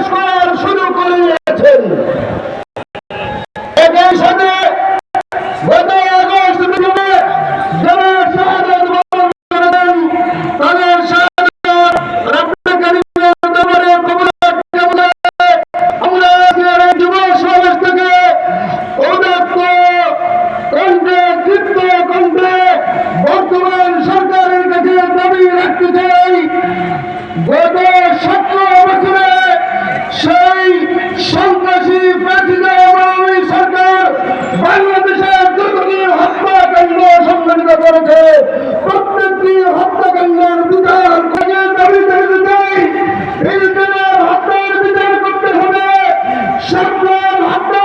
প্রবেশ করে বাংলার বিচার দাবিদের বিচার বিচারের হত্যার বিচার করতে হবে। সকলের হত্যা